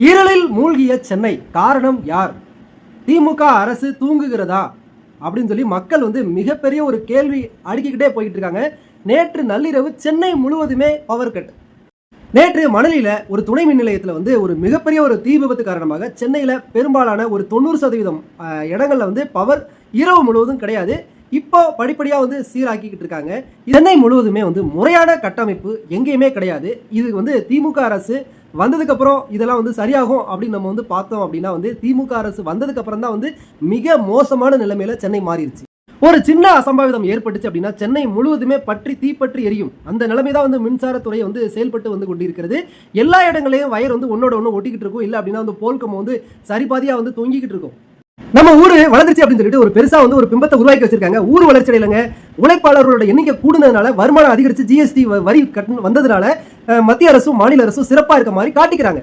இருளில் மூழ்கிய சென்னை காரணம் யார்? திமுக அரசு தூங்குகிறதா? அப்படின்னு சொல்லி மக்கள் வந்து மிகப்பெரிய ஒரு கேள்வி அடுக்கிக்கிட்டே போயிட்டு இருக்காங்க. நேற்று நள்ளிரவு சென்னை முழுவதுமே பவர் கட் நேற்று மணலியில் ஒரு துணை மின் நிலையத்தில் வந்து ஒரு மிகப்பெரிய ஒரு தீ விபத்து காரணமாக சென்னையில் பெரும்பாலான ஒரு தொண்ணூறு சதவீதம் இடங்களில் வந்து பவர் இரவு முழுவதும் கிடையாது. இப்போ படிப்படியாக வந்து சீராக்கிக்கிட்டு இருக்காங்க. சென்னை முழுவதுமே வந்து முறையான கட்டமைப்பு எங்கேயுமே கிடையாது. இது வந்து திமுக அரசு வந்ததுக்கப்புறம் இதெல்லாம் வந்து சரியாகும் அப்படின்னு நம்ம வந்து பார்த்தோம் அப்படின்னா வந்து திமுக அரசு வந்ததுக்கப்புறம் தான் வந்து மிக மோசமான நிலைமையில சென்னை மாறிடுச்சு. ஒரு சின்ன அசம்பாவிதம் ஏற்பட்டுச்சு அப்படின்னா சென்னை முழுவதுமே பற்றி தீப்பற்றி எரியும். அந்த நிலைமை தான் வந்து மின்சாரத்துறை வந்து செயல்பட்டு வந்து கொண்டிருக்கிறது. எல்லா இடங்களையும் வயர் வந்து ஒன்னோட ஒன்று ஒட்டிக்கிட்டு இருக்கும். இல்லை அப்படின்னா வந்து போல்கம் வந்து சரிபாதியாக வந்து தொங்கிக்கிட்டு இருக்கும். நம்ம ஊரு வளர்ந்துச்சு அப்படின்னு சொல்லிட்டு ஒரு பெருசா வந்து ஒரு பிம்பத்தை உருவாக்கி வச்சிருக்காங்க. ஊர் வளர்ச்சி அடையலைங்க உழைப்பாளர்களோட எண்ணிக்கை கூடுனதுனால வருமானம் அதிகரிச்சு ஜிஎஸ்டி வரி கட் வந்ததுனால மத்திய அரசும் மாநில அரசும் சிறப்பா இருக்க மாதிரி காட்டிக்கிறாங்க.